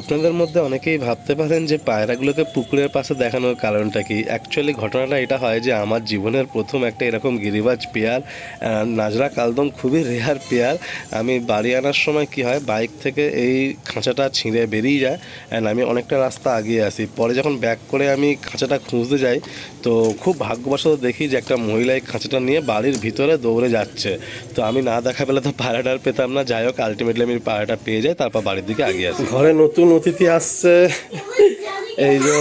আপনাদের মধ্যে অনেকেই ভাবতে পারেন যে পায়রাগুলোকে পুকুরের পাশে দেখানোর কারণটা কি? অ্যাকচুয়ালি ঘটনাটা এটা হয় যে আমার জীবনের প্রথম একটা এরকম গিরিবাজ পেয়ার নাজরা কালদম খুবই রেয়ার পেয়ার। আমি বাড়ি আনার সময় কি হয়, বাইক থেকে এই খাঁচাটা ছিঁড়ে বেরিয়ে যায় অ্যান্ড আমি অনেকটা রাস্তা আগিয়ে আসি। পরে যখন ব্যাক করে আমি খাঁচাটা খুঁজতে যাই, তো খুব ভাগ্যবশত দেখি যে একটা মহিলা এই খাঁচাটা নিয়ে বাড়ির ভিতরে দৌড়ে যাচ্ছে। তো আমি না দেখা পেলে তো আর পেতাম না। যাই হোক আলটিমেটলি আমি পায়রাটা পেয়ে যাই, তারপর বাড়ির দিকে আগিয়ে আসি। ঘরে নতুন অতিথি আসছে। এই যে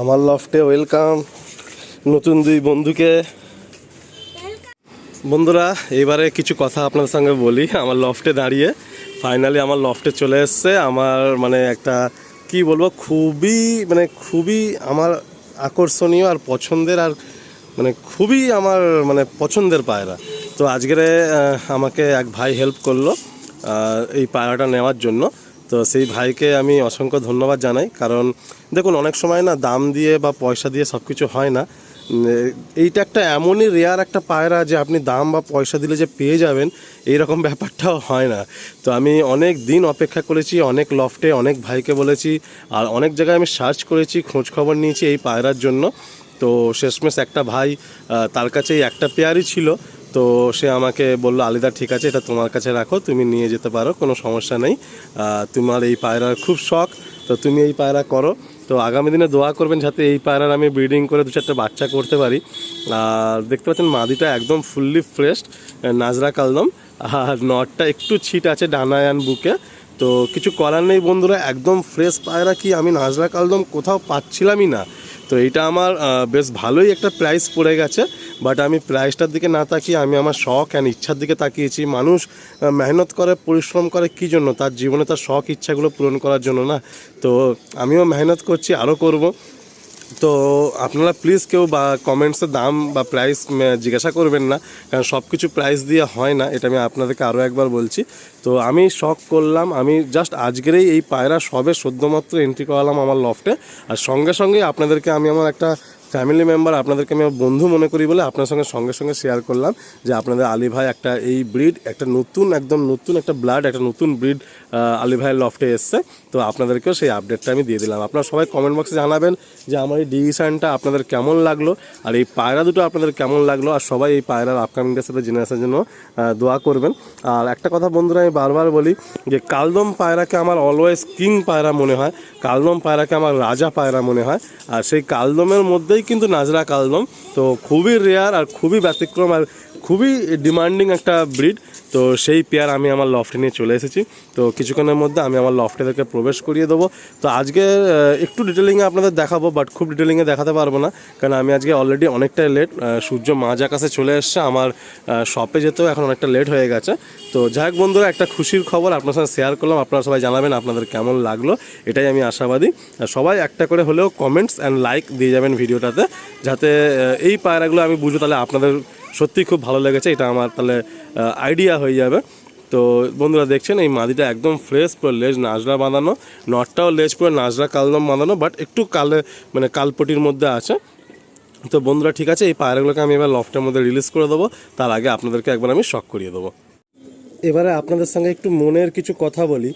আমার লফটে ওয়েলকাম নতুন দুই বন্ধুকে। বন্ধুরা, এবারে কিছু কথা আপনাদের সঙ্গে বলি। আমার লফটে দাঁড়িয়ে ফাইনালি আমার লফটে চলে এসছে। আমার মানে একটা, কি বলব, খুবই মানে খুবই আমার আকর্ষণীয় আর পছন্দের আর মানে খুবই আমার মানে পছন্দের পায়রা। তো আজকের আমাকে এক ভাই হেল্প করল এই পায়রাটা নেওয়ার জন্য। তো সেই ভাইকে আমি অসংখ্য ধন্যবাদ জানাই। কারণ দেখুন, অনেক সময় না দাম দিয়ে বা পয়সা দিয়ে সব কিছু হয় না। এইটা একটা এমনই রেয়ার একটা পায়রা যে আপনি দাম বা পয়সা দিলে যে পেয়ে যাবেন, এইরকম ব্যাপারটাও হয় না। তো আমি অনেক দিন অপেক্ষা করেছি, অনেক লফটে অনেক ভাইকে বলেছি, আর অনেক জায়গায় আমি সার্চ করেছি খোঁজ খবর নিয়েছি এই পায়রার জন্য। তো শেষমেশ একটা ভাই তার কাছে এই একটা পেয়ারই ছিল। তো সে আমাকে বলল, আলিদা, ঠিক আছে, এটা তোমার কাছে রাখো, তুমি নিয়ে যেতে পারো, কোনো সমস্যা নেই। তোমার এই পায়রার খুব শখ তো তুমি এই পায়রা করো। তো আগামী দিনে দোয়া করবেন যাতে এই পায়রার আমি ব্রিডিং করে দু চারটে বাচ্চা করতে পারি। আর দেখতে পাচ্ছেন মাদিটা একদম ফুললি ফ্রেশ নাজরা কালদম আর নটটা একটু ছিট আছে ডানায় আন বুকে। তো কিছু করার নেই বন্ধুরা, একদম ফ্রেশ পায়রা কি আমি নাজরা কালদম কোথাও পাচ্ছিলামই না। তো এটা আমার বেশ ভালোই একটা প্রাইস পড়ে গেছে বাট আমি প্রাইসটার দিকে না তাকিয়ে আমি আমার শখ অ্যান্ড ইচ্ছার দিকে তাকিয়েছি। মানুষ মেহনত করে, পরিশ্রম করে কী জন্য? তার জীবনে তার শখ, ইচ্ছাগুলো পূরণ করার জন্য না। তো আমিও মেহনত করছি, আরও করব। তো আপনারা প্লিজ কেউ বা কমেন্টসে দাম বা প্রাইস জিজ্ঞাসা করবেন না, কারণ সব কিছু প্রাইস দিয়ে হয় না, এটা আমি আপনাদেরকে আরও একবার বলছি। তো আমি শখ করলাম, আমি জাস্ট আজকেরই এই পায়রা সবে সদ্যমাত্র এন্ট্রি করালাম আমার লফটে আর সঙ্গে সঙ্গে আপনাদেরকে আমি আমার একটা ফ্যামিলি মেম্বার আপনাদেরকে আমি বন্ধু মনে করি বলে আপনার সঙ্গে সঙ্গে সঙ্গে শেয়ার করলাম যে আপনাদের আলী ভাই একটা এই ব্রিড, একটা নতুন, একদম নতুন একটা ব্লাড একটা নতুন ব্রিড আলী ভাইয়ের লফটে এসছে। তো আপনাদেরকেও সেই আপডেটটা আমি দিয়ে দিলাম। আপনারা সবাই কমেন্ট বক্সে জানাবেন যে আমার এই ডিসিশনটা আপনাদের কেমন লাগল আর এই পায়রা দুটো আপনাদের কেমন লাগল আর সবাই এই পায়রার আপকামিং সাথে জেনারেশনের জন্য দোয়া করবেন। আর একটা কথা বন্ধুরা, আমি বারবার বলি যে কালদম পায়রাকে আমার অলওয়েজ কিং পায়রা মনে হয়, কালদম পায়রাকে আমার রাজা পায়রা মনে হয়। আর সেই কালদমের মধ্যেই কিন্তু নাজরা কালদম তো খুবই রেয়ার আর খুবই ব্যতিক্রম আর খুবই ডিমান্ডিং একটা ব্রিড তো সেই পেয়ার আমি আমার লফটে নিয়ে চলে এসেছি। তো কিছুক্ষণের মধ্যে আমি আমার লফটেদেরকে প্রবেশ করিয়ে দেবো। তো আজকে একটু ডিটেলিংয়ে আপনাদের দেখাবো বাট খুব ডিটেলিংয়ে দেখাতে পারব না। কারণ আমি আজকে অলরেডি অনেকটাই লেট সূর্য মাঝ আকাশে চলে এসছে। আমার শপে যেতেও এখন অনেকটা লেট হয়ে গেছে। তো যাই হোক বন্ধুরা, একটা খুশির খবর আপনার সাথে শেয়ার করলাম। আপনারা সবাই জানাবেন আপনাদের কেমন লাগল। এটাই আমি আশাবাদী। সবাই একটা করে হলেও কমেন্টস অ্যান্ড লাইক দিয়ে যাবেন ভিডিওটাতে। যাতে এই পায়রাগুলো আমি বুঝব, তাহলে আপনাদের সত্যিই খুব ভালো লেগেছে, এটা আমার তাহলে আইডিয়া হয়ে যাবে। তো বন্ধুরা দেখছেন, এই মাদিটা একদম ফ্রেশ পুরো লেজ নাজরা বাঁধানো নটটাও লেজ পুরো নাজরা কালদম বাঁধানো বাট একটু কালে মানে কালপটির মধ্যে আছে। তো বন্ধুরা ঠিক আছে, এই পায়রাগুলোকে আমি এবার লফটের মধ্যে রিলিজ করে দেবো, তার আগে আপনাদেরকে একবার আমি শখ করিয়ে দেবো। এবারে আপনাদের সঙ্গে একটু মনের কিছু কথা বলি,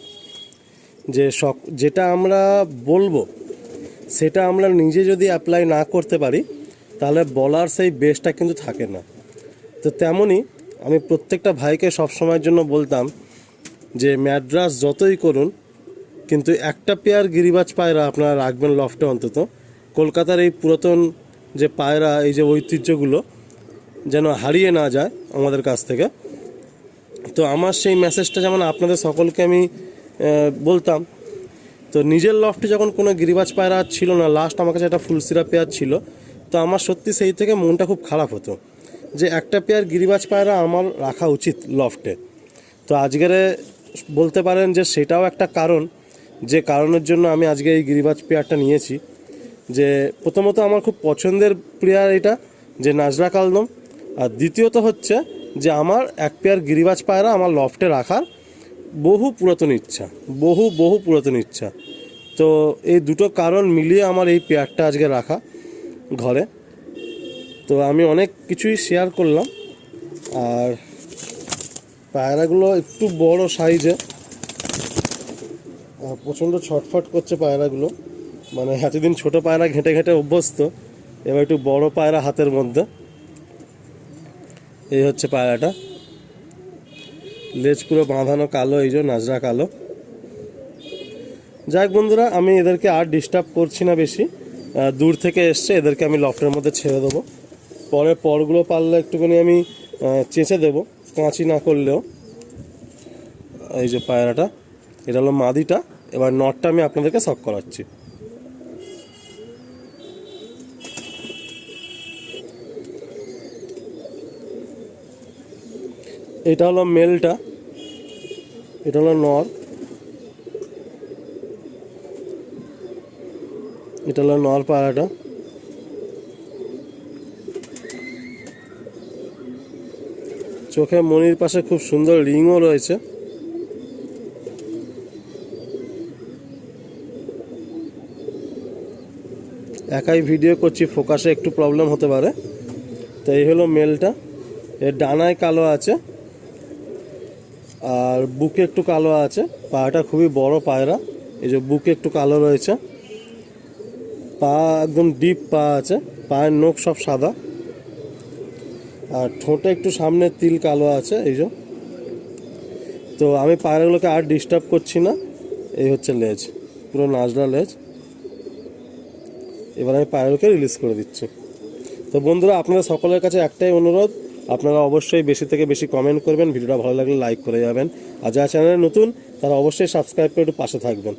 যে শখ যেটা আমরা বলব, সেটা আমরা নিজে যদি অ্যাপ্লাই না করতে পারি, তাহলে বলার সেই বেসটা কিন্তু থাকে না। তো তেমনই আমি প্রত্যেকটা ভাইকে সব সময়ের জন্য বলতাম যে ম্যাড্রাস যতই করুন, কিন্তু একটা পেয়ার গিরিবাজ পায়রা আপনারা রাখবেন লফটে অন্তত। কলকাতার এই পুরাতন যে পায়রা, এই যে ঐতিহ্যগুলো যেন হারিয়ে না যায় আমাদের কাছ থেকে। তো আমার সেই মেসেজটা যেমন আপনাদের সকলকে আমি বলতাম, তো নিজের লফটে যখন কোনো গিরিবাজ পায়রা ছিল না লাস্ট আমার কাছে একটা ফুলসিরা পেয়ার ছিল, তো আমার সত্যি সেই থেকে মনটা খুব খারাপ হতো। যে একটা পেয়ার গিরিবাজ পায়রা আমার রাখা উচিত লফটে। তো আজকের বলতে পারেন যে সেটাও একটা কারণ, যে কারণের জন্য আমি আজকে এই গিরিবাজ পেয়ারটা নিয়েছি। যে প্রথমত আমার খুব পছন্দের প্লেয়ার এটা, যে নাজরা কালদম। আর দ্বিতীয়ত হচ্ছে যে আমার এক পেয়ার গিরিবাজ পায়রা আমার লফটে রাখার বহু পুরাতন ইচ্ছা, বহু বহু পুরাতন ইচ্ছা। তো এই দুটো কারণ মিলিয়ে আমার এই পেয়ারটা আজকে রাখা ঘরে। তো আমি অনেক কিছুই শেয়ার করলাম। আর পায়রাগুলো একটু বড় সাইজে প্রচণ্ড ছটফট করছে পায়রাগুলো। মানে এতদিন ছোট পায়রা ঘেঁটে ঘেঁটে অভ্যস্ত, এবার একটু বড় পায়রা হাতের মধ্যে। এই হচ্ছে পায়রাটা। লেজ পুরো বাঁধানো কালো, এই যে নাজরা কালো। যাক বন্ধুরা, আমি এদেরকে আর ডিস্টার্ব করছি না বেশি। দূর থেকে এসছে, এদেরকে আমি লফটের মধ্যে ছেড়ে দেবো। পরে পরগুলো পারলে একটুখানি আমি চেঁচে দেবো, কাঁচি না করলেও। এই যে পায়রাটা, এটা হলো মাদিটা, এবার নটটা আমি আপনাদেরকে শখ করাচ্ছি। এটা হলো মেলটা, এটা হলো নর, এটা হলো নর পায়রাটা। চোখে মনির পাশে খুব সুন্দর রিংও রয়েছে। একাই ভিডিও করছি, ফোকাসে একটু প্রবলেম হতে পারে। তো এই হলো মেলটা। এর ডানায় কালো আছে। আর বুকে একটু কালো আছে। পায়রাটা খুবই বড় পায়রা। এই যে বুকে একটু কালো রয়েছে। পা একদম ডিপ পা আছে। পায়ের নখ সব সাদা। আর ঠোঁটে একটু সামনে তিল কালো আছে, এই যে। তো আমি পায়রাগুলোকে আর ডিস্টার্ব করছি না। এই হচ্ছে লেজ, পুরো নাজরা লেজ। এবার আমি পায়রাগুলোকে রিলিজ করে দিচ্ছি। তো বন্ধুরা আপনারা সকলের কাছে একটাই অনুরোধ, আপনারা অবশ্যই বেশি থেকে বেশি কমেন্ট করবেন, ভিডিওটা ভালো লাগলে লাইক করে যাবেন। আর যারা চ্যানেলে নতুন, তারা অবশ্যই সাবস্ক্রাইব করে একটু পাশে থাকবেন।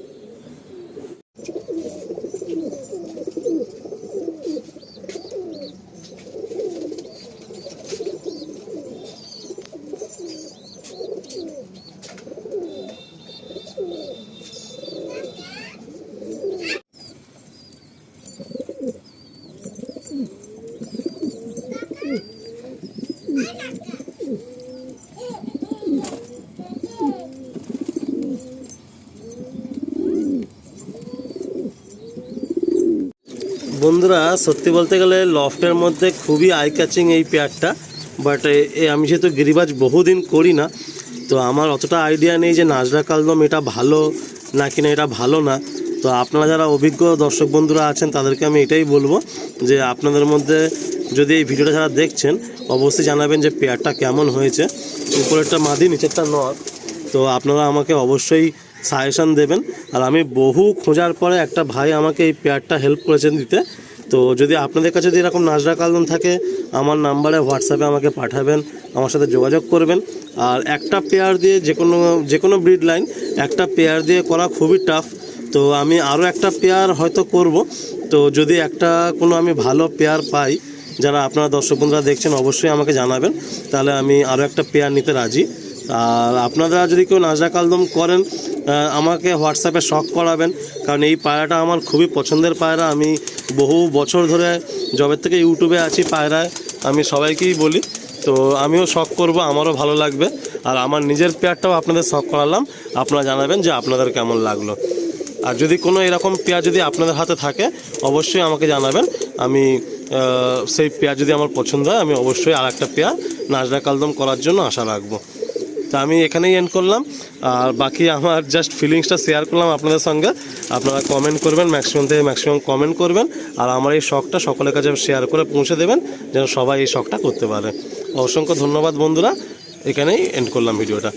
বন্ধুরা, সত্যি বলতে গেলে লফটের মধ্যে খুবই আই ক্যাচিং এই পেয়ারটা বাট আমি যেহেতু গিরিবাজ বহুদিন করি না, তো আমার অতটা আইডিয়া নেই যে নাজরা কালদম এটা ভালো নাকি না, এটা ভালো না। তো আপনারা যারা অভিজ্ঞ দর্শক বন্ধুরা আছেন, তাদেরকে আমি এটাই বলব যে আপনাদের মধ্যে যদি এই ভিডিওটা যারা দেখছেন, অবশ্যই জানাবেন যে পেয়ারটা কেমন হয়েছে। উপরেরটা মাদি, নিচেরটা নর। তো আপনারা আমাকে অবশ্যই সাজেশন দেবেন। আর আমি বহু খোঁজার পরে একটা ভাই আমাকে এই পেয়ারটা হেল্প করেছেন দিতে। তো যদি আপনাদের কাছে যদি এরকম নাজরা কালদম থাকে, আমার নাম্বারে হোয়াটসঅ্যাপে আমাকে পাঠাবেন, আমার সাথে যোগাযোগ করবেন। আর একটা পেয়ার দিয়ে যে কোনো যে কোনো ব্রিড লাইন একটা পেয়ার দিয়ে করা খুবই টাফ তো আমি আরও একটা পেয়ার হয়তো করব। তো যদি একটা কোনো আমি ভালো পেয়ার পাই, যারা আপনারা দর্শক বন্ধুরা দেখছেন, অবশ্যই আমাকে জানাবেন। তাহলে আমি আরও একটা পেয়ার নিতে রাজি। আর আপনারা যদি কেউ নাজরা কালদম করেন আমাকে হোয়াটসঅ্যাপে শখ করাবেন। কারণ এই পায়রাটা আমার খুবই পছন্দের পায়রা। আমি বহু বছর ধরে জবের থেকে ইউটিউবে আছি পায়রায়। আমি সবাইকেই বলি, তো আমিও শখ করব, আমারও ভালো লাগবে। আর আমার নিজের পেয়ারটাও আপনাদের শখ করালাম। আপনারা জানাবেন যে আপনাদের কেমন লাগল। আর যদি কোনো এরকম পেয়ার যদি আপনাদের হাতে থাকে, অবশ্যই আমাকে জানাবেন। আমি সেই পেয়ার যদি আমার পছন্দ হয়, আমি অবশ্যই আর একটা পেয়ার নাজরা কালদম করার জন্য আশা রাখব। তা আমি এখানেই এন্ড করলাম। আর বাকি আমার জাস্ট ফিলিংসটা শেয়ার করলাম আপনাদের সঙ্গে। আপনারা কমেন্ট করবেন ম্যাক্সিমাম থেকে ম্যাক্সিমাম কমেন্ট করবেন। আর আমার এই শখটা সকলের কাছে শেয়ার করে পৌঁছে দেবেন, যেন সবাই এই শখটা করতে পারে। অসংখ্য ধন্যবাদ বন্ধুরা। এখানেই এন্ড করলাম ভিডিওটা